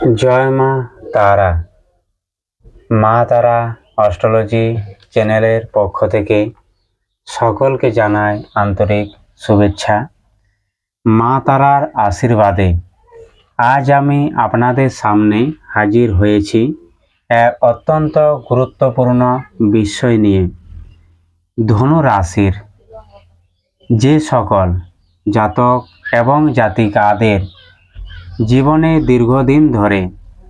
জয় মা তারা। মা তারা অস্ট্রোলজি চ্যানেলের পক্ষ থেকে সকলকে জানায় আন্তরিক শুভেচ্ছা। মা তারার আশীর্বাদে আজ আমি আপনাদের সামনে হাজির হয়েছি এক অত্যন্ত গুরুত্বপূর্ণ বিষয় নিয়ে ধনু রাশির যে সকল জাতক এবং জাতিকাদের জীবনে দীর্ঘদিন ধরে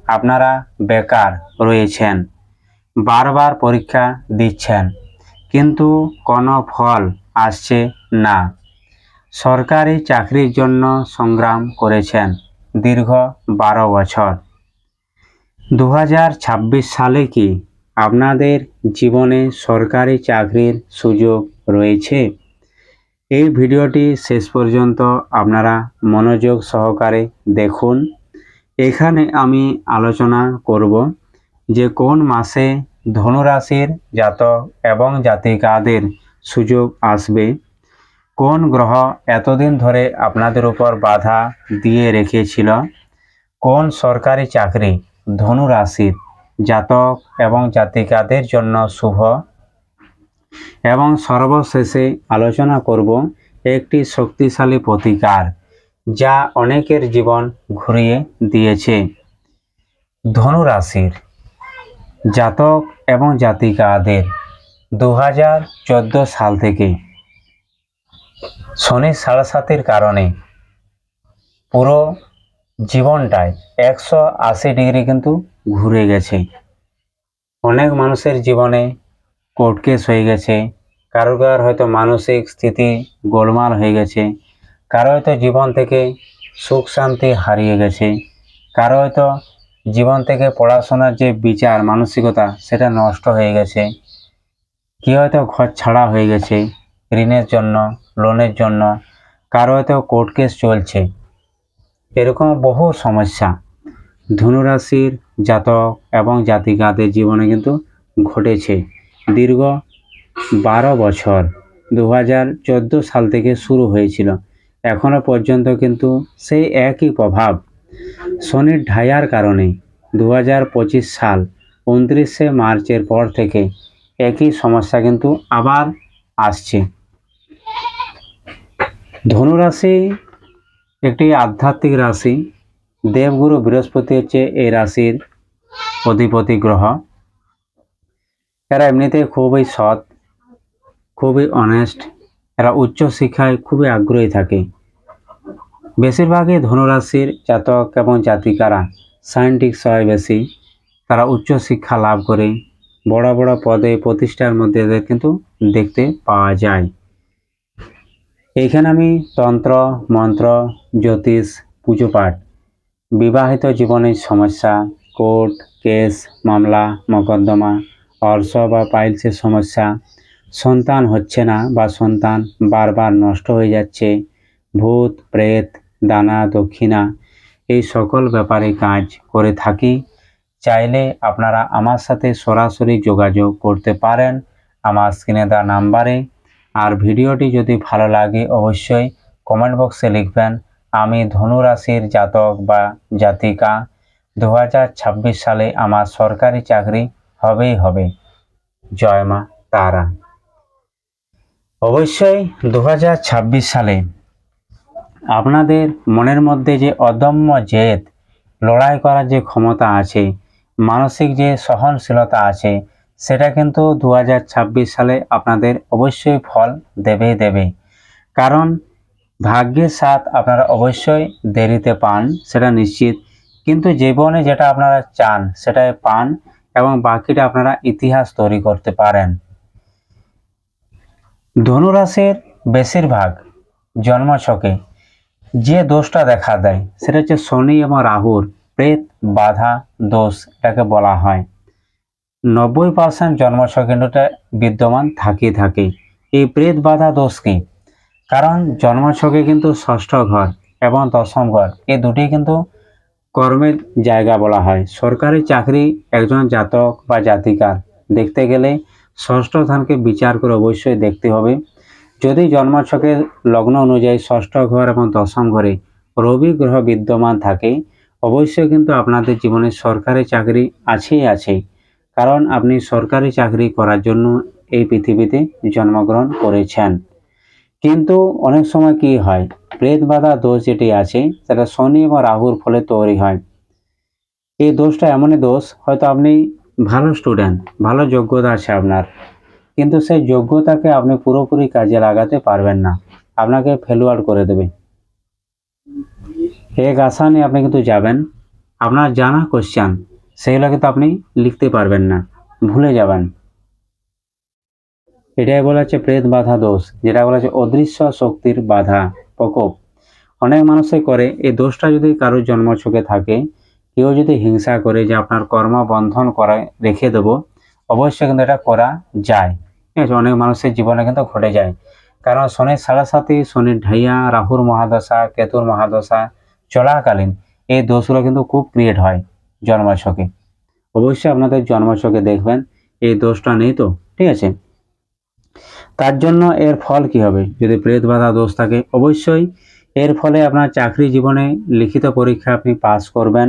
আপনারা বেকার রয়েছেন, বারবার পরীক্ষা দিচ্ছেন, কিন্তু কোনো ফল আসছে না। সরকারি চাকরির জন্য সংগ্রাম করেছেন দীর্ঘ বারো বছর। দু হাজার ছাব্বিশ সালে কি আপনাদের জীবনে সরকারি চাকরির সুযোগ রয়েছে? এই ভিডিওটি শেষ পর্যন্ত আপনারা মনোযোগ সহকারে দেখুন। এখানে আমি আলোচনা করব যে কোন মাসে ধনুরাশির জাতক এবং জাতিকাদের সুযোগ আসবে। কোন গ্রহ এতদিন ধরে আপনাদের উপর বাধা দিয়ে রেখেছিল? কোন সরকারি চাকরি ধনু রাশির জাতক এবং জাতিকাদের জন্য শুভ? এবং সর্বশেষে আলোচনা করব একটি শক্তিশালী প্রতিকার যা অনেকের জীবন ঘুরিয়ে দিয়েছে। ধনু রাশির জাতক এবং জাতিকাদের দু হাজার চোদ্দ সাল থেকে শনি সাড়ে সাতের কারণে পুরো জীবনটায় একশো আশি ডিগ্রি কিন্তু ঘুরে গেছে। অনেক মানুষের জীবনে কোর্ট কেস হয়ে গেছে। কারও কার হয়তো মানসিক স্থিতি গোলমাল হয়ে গেছে। কারও হয়তো জীবন থেকে সুখ শান্তি হারিয়ে গেছে। কারও হয়তো জীবন থেকে পড়াশোনার যে বিচার, মানসিকতা, সেটা নষ্ট হয়ে গেছে। কেউ হয়তো ঘর ছাড়া হয়ে গেছে ঋণের জন্য, লোনের জন্য। কারও হয়তো কোর্ট কেস চলছে। এরকম বহু সমস্যা। ধনুরাশির জাতক এবং জাতিকাদের জীবনে কিন্তু ঘটেছে। দীর্ঘ বারো বছর। দু হাজার চোদ্দ সাল থেকে শুরু হয়েছিল। এখনও পর্যন্ত কিন্তু সেই একই প্রভাব। শনির ঢায়ার কারণে দু হাজার পঁচিশ সাল উনত্রিশে মার্চের পর থেকে একই সমস্যা কিন্তু আবার আসছে। ধনুরাশি একটি আধ্যাত্মিক রাশি। দেবগুরু বৃহস্পতি হচ্ছে এই রাশির অধিপতি গ্রহ। এরা এমনিতে খুবই সৎ, খুবই অনেস্ট এরা উচ্চ শিক্ষায় খুবই আগ্রহী থাকে। বেশিরভাগই ধনুরাশির জাতক এবং জাতিকারা সায়েন্টিক হয় বেশি। তারা উচ্চ শিক্ষা লাভ করে, বড় বড় পদে, প্রতিষ্ঠার মধ্যে এদের কিন্তু দেখতে পাওয়া যায়। এইখানে আমি তন্ত্র, মন্ত্র, জ্যোতিষ, পুজো পাঠ, বিবাহিত জীবনের সমস্যা, কোর্ট, কেস, মামলা, মোকদ্দমা অর্শ বা পাইলসের সমস্যা। সন্তান হচ্ছে না বা সন্তান বারবার নষ্ট হয়ে যাচ্ছে। ভূত, প্রেত, দানা, দক্ষিণা এই সকল ব্যাপারে কাজ করে থাকি। চাইলে আপনারা আমার সাথে সরাসরি যোগাযোগ করতে পারেন আমার স্ক্রিনে দেওয়া নাম্বারে। আর ভিডিওটি যদি ভালো লাগে অবশ্যই কমেন্ট বক্সে লিখবেন, আমি ধনু রাশির জাতক বা জাতিকা। দু হাজার ছাব্বিশ সালে আমার সরকারি চাকরি হবেই হবে। জয় মা তারা। অবশ্যই দু হাজার ছাব্বিশ সালে আপনাদের মনের মধ্যে যে অদম্য জেদ, লড়াই করার যে ক্ষমতা আছে, মানসিক যে সহনশীলতা আছে, সেটা কিন্তু দু হাজার ছাব্বিশ সালে আপনাদের অবশ্যই ফল দেবেই দেবে। কারণ ভাগ্যের সাথ আপনারা অবশ্যই দেরিতে পান, সেটা নিশ্চিত। কিন্তু জীবনে যেটা আপনারা চান, সেটাই পান। এবং বাকিটা আপনারা ইতিহাস তৈরি করতে পারেন। ধনুরাশির বেশিরভাগ জন্মছকে যে দোষটা দেখা দেয়, সেটা হচ্ছে শনি এবং রাহুর প্রেত, বাধা, দোষ, এটাকে বলা হয়। নব্বই পার্সেন্ট জন্মছক কিন্তু বিদ্যমান থাকে থাকে। এই প্রেত, বাধা, দোষ কি? কারণ জন্মছকে কিন্তু ষষ্ঠ ঘর এবং দশম ঘর, এই দুটি কিন্তু কর্মের জায়গা বলা হয়। সরকারি চাকরি একজন জাতক বা জাতিকার। দেখতে গেলে ষষ্ঠ স্থানকে বিচার করে অবশ্যই দেখতে হবে। যদি জন্মছকের লগ্ন অনুযায়ী ষষ্ঠ ঘর এবং দশম ঘরে রবি গ্রহ বিদ্যমান থাকে, অবশ্যই কিন্তু আপনাদের জীবনে সরকারি চাকরি আছেই আছে। কারণ আপনি সরকারি চাকরি করার জন্য এই পৃথিবীতে জন্মগ্রহণ করেছেন। কিন্তু অনেক সময় কি হয়? প্রেত বাধা দোষ যেটি আছে, সেটা শনি এবং রাহুর ফলে তৈরি হয়। এই দোষটা এমনই দোষ, হয়তো আপনি ভালো স্টুডেন্ট ভালো যোগ্যতা আছে আপনার। কিন্তু সেই যোগ্যতাকে আপনি পুরোপুরি কাজে লাগাতে পারবেন না। আপনাকে ফেলুয়ার করে দেবে। এক আশা নিয়ে আপনি কিন্তু যাবেন। আপনার জানা কোশ্চান সেগুলো কিন্তু আপনি লিখতে পারবেন না। ভুলে যাবেন। এটাই বলা হচ্ছে প্রেত বাধা দোষ, যেটা বলা হচ্ছে অদৃশ্য শক্তির বাধা, প্রকোপ। অনেক মানুষই করে, এই দোষটা যদি কারোর জন্মছকে থাকে, কেউ যদি হিংসা করে যে আপনার কর্ম বন্ধন করে, রেখে দেবো, অবশ্যই কিন্তু এটা করা যায়। ঠিক আছে, অনেক মানুষের জীবনে কিন্তু ঘটে যায়। কারণ শনির সাড়ে সাথে শনির ঢাইয়া, রাহুর মহাদশা, কেতুর মহাদশা চলাকালীন, এই দোষগুলো কিন্তু খুব ক্রিয়েট হয় জন্মছকে অবশ্যই আপনাদের জন্মছকে দেখবেন, এই দোষটা নেই তো, ঠিক আছে? তার জন্য এর ফল কি হবে? যদি প্রেত বাধা দোষ থাকে, অবশ্যই এর ফলে আপনার চাকরি জীবনে লিখিত পরীক্ষা আপনি পাস করবেন।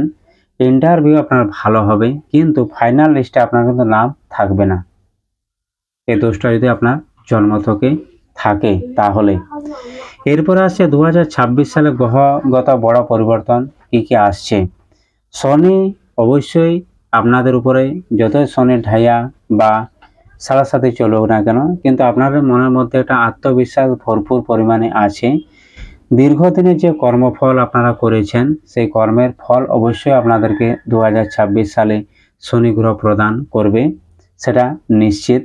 ইন্টারভিউ আপনার ভালো হবে, কিন্তু ফাইনাল লিস্টে আপনার কিন্তু নাম থাকবে না। এই দোষটা যদি আপনার জন্ম থেকে থাকে, তাহলে। এরপর আসছে দু হাজার ছাব্বিশ সালে গ্রহগত বড় পরিবর্তন কি কি আসছে? শনি অবশ্যই আপনাদের উপরে, যতই শনির ঢাইয়া বা সারা সাথে চলুক না কেন, কিন্তু আপনাদের মনের মধ্যে একটা আত্মবিশ্বাস ভরপুর পরিমাণে আছে। দীর্ঘদিনের যে কর্মফল আপনারা করেছেন, সেই কর্মের ফল অবশ্যই আপনাদেরকে দু হাজার ছাব্বিশ সালে শনি গ্রহ প্রদান করবে, সেটা নিশ্চিত।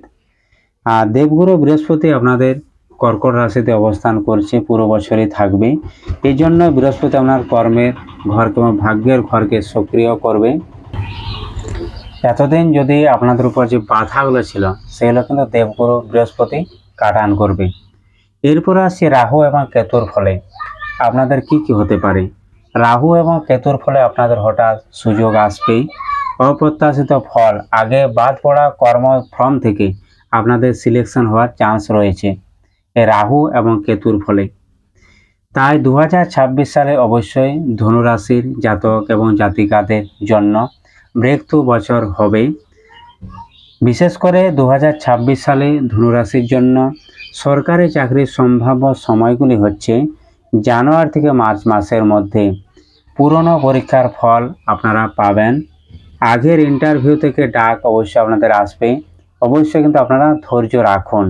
আর দেবগুরু বৃহস্পতি আপনাদের কর্কট রাশিতে অবস্থান করছে, পুরো বছরই থাকবে। এই জন্য বৃহস্পতি আপনার কর্মের ঘরকে এবং ভাগ্যের ঘরকে সক্রিয় করবে। এতদিন যদি আপনাদের উপর যে বাধাগুলো ছিল, সেগুলো কিন্তু দেবগুরু বৃহস্পতি কাটান করবে। এরপর আসছে রাহু এবং কেতুর ফলে। আপনাদের কি কি হতে পারে? রাহু এবং কেতুর ফলে আপনাদের হঠাৎ সুযোগ আসবেই। অপ্রত্যাশিত ফল, আগে বাদ পড়া কর্ম ফর্ম থেকে আপনাদের সিলেকশন হওয়ার চান্স রয়েছে রাহু এবং কেতুর ফলে। তাই দু হাজার ছাব্বিশ সালে অবশ্যই ধনুরাশির জাতক এবং জাতিকাদের জন্য ব্রেকথ্রু বছর হবে। বিশেষ করে দু হাজার ছাব্বিশ সালে ধনুরাশির জন্য সরকারি চাকরির সম্ভাব্য সময়গুলি হচ্ছে জানুয়ারি থেকে মার্চ মাসের মধ্যে। পুরনো পরীক্ষার ফল আপনারা পাবেন। আগের ইন্টারভিউ থেকে ডাক অবশ্যই আপনাদের আসবে। অবশ্যই কিন্তু আপনারা ধৈর্য রাখুন।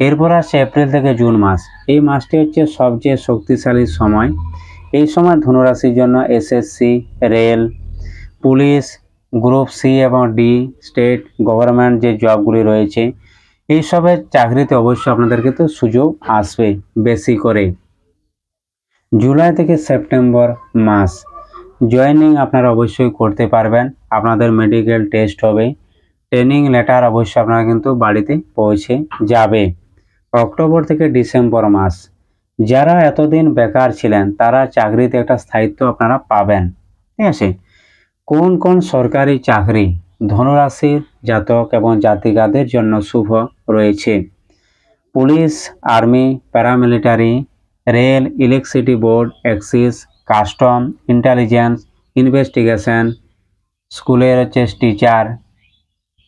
এরপর আসছে এপ্রিল থেকে জুন মাস। এই মাসটি হচ্ছে সবচেয়ে শক্তিশালী সময়। এই সময় ধনুরাশির জন্য SSC, rail police, group C এবং ডি, স্টেট গভর্নমেন্ট যে জবগুলি রয়েছে, এইসবের চাকরিতে অবশ্যই আপনাদের কিন্তু সুযোগ আসবে বেশি করে। জুলাই থেকে সেপ্টেম্বর মাস, জয়েনিং আপনারা অবশ্যই করতে পারবেন। আপনাদের মেডিকেল টেস্ট হবে, ট্রেনিং লেটার অবশ্যই আপনারা কিন্তু বাড়িতে পৌঁছে যাবে। অক্টোবর থেকে ডিসেম্বর মাস, যারা এতদিন বেকার ছিলেন, তারা চাকরিতে একটা স্থায়িত্ব আপনারা পাবেন। ঠিক আছে? কোন কোন সরকারি চাকরি ধনুরাশির জাতক এবং জাতিকাদের জন্য শুভ রয়েছে? Police, army, paramilitary, rail, electricity board, excise, custom, intelligence, investigation, স্কুলের হচ্ছে টিচার।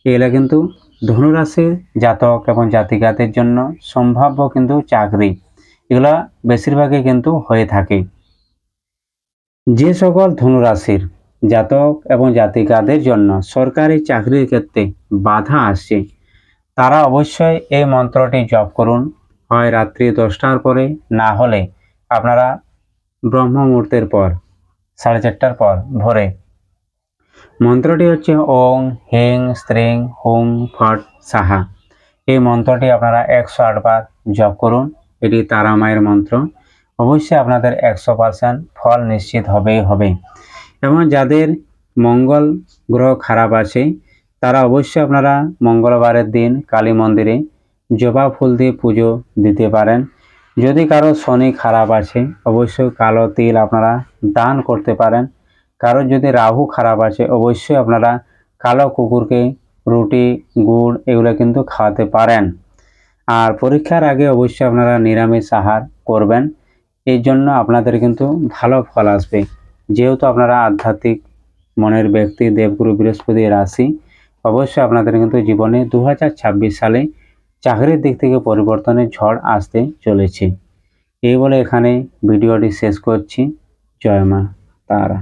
এগুলো কিন্তু ধনুরাশির জাতক এবং জাতিকাদের জন্য সম্ভাব্য কিন্তু চাকরি। এগুলো বেশিরভাগই কিন্তু হয়ে থাকে। যে সকল ধনুরাশির জাতক এবং জাতিকাদের জন্য সরকারি চাকরির ক্ষেত্রে বাধা আসছে। তারা অবশ্যই এই মন্ত্রটি জপ করুন। হয় রাত্রি দশটার পরে, না হলে আপনারা ব্রহ্ম মুহূর্তের পর, সাড়ে চারটার পর ভোরে। মন্ত্রটি হচ্ছে ওং, হেং, স্ত্রিং হুং ফট, সাহা। এই মন্ত্রটি আপনারা একশো আটবার জপ করুন। এটি তারা মায়ের মন্ত্র। অবশ্যই আপনাদের একশো পার্সেন্ট ফল নিশ্চিত হবেই হবে। এবং যাদের মঙ্গল গ্রহ খারাপ আছে, তারা অবশ্যই আপনারা মঙ্গলবারের দিন কালী মন্দিরে জবা ফুল দিয়ে পুজো দিতে পারেন। যদি কারও শনি খারাপ আছে, অবশ্যই কালো তিল আপনারা দান করতে পারেন। কারোর যদি রাহু খারাপ আছে, অবশ্যই আপনারা কালো কুকুরকে, রুটি, গুড় এগুলো কিন্তু খাওয়াতে পারেন। আর পরীক্ষার আগে অবশ্যই আপনারা নিরামিষ আহার করবেন। এই জন্য আপনাদের কিন্তু ভালো ফল আসবে। যেহেতু আপনারা আধ্যাত্মিক মনের ব্যক্তি, দেবগুরু, বৃহস্পতি, রাশি, অবশ্যই আপনাদের কিন্তু জীবনে দু হাজার ছাব্বিশ সালে চাকরির দিক থেকে পরিবর্তনের ঝড় আসতে চলেছে। এই বলে এখানে ভিডিওটি শেষ করছি। জয় মা তারা।